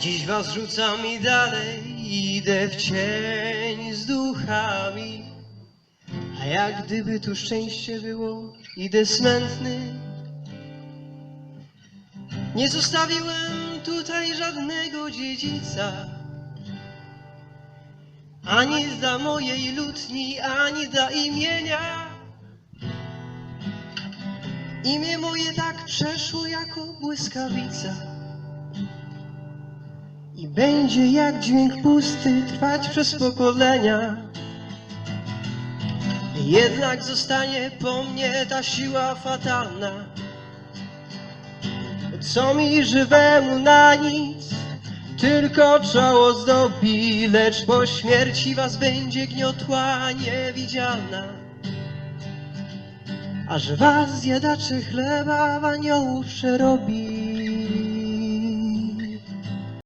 Dziś was rzucam i dalej idę w cień z duchami. A jak gdyby tu szczęście było, idę smętny. Nie zostawiłem tutaj żadnego dziedzica. Ani dla mojej lutni, ani dla imienia. Imię moje tak przeszło jako błyskawica. I będzie jak dźwięk pusty trwać przez pokolenia. Jednak zostanie po mnie ta siła fatalna. Co mi żywemu na nic, tylko czoło zdobi, lecz po śmierci was będzie gniotła niewidzialna. Aż was zjadacze chleba w aniołów przerobi.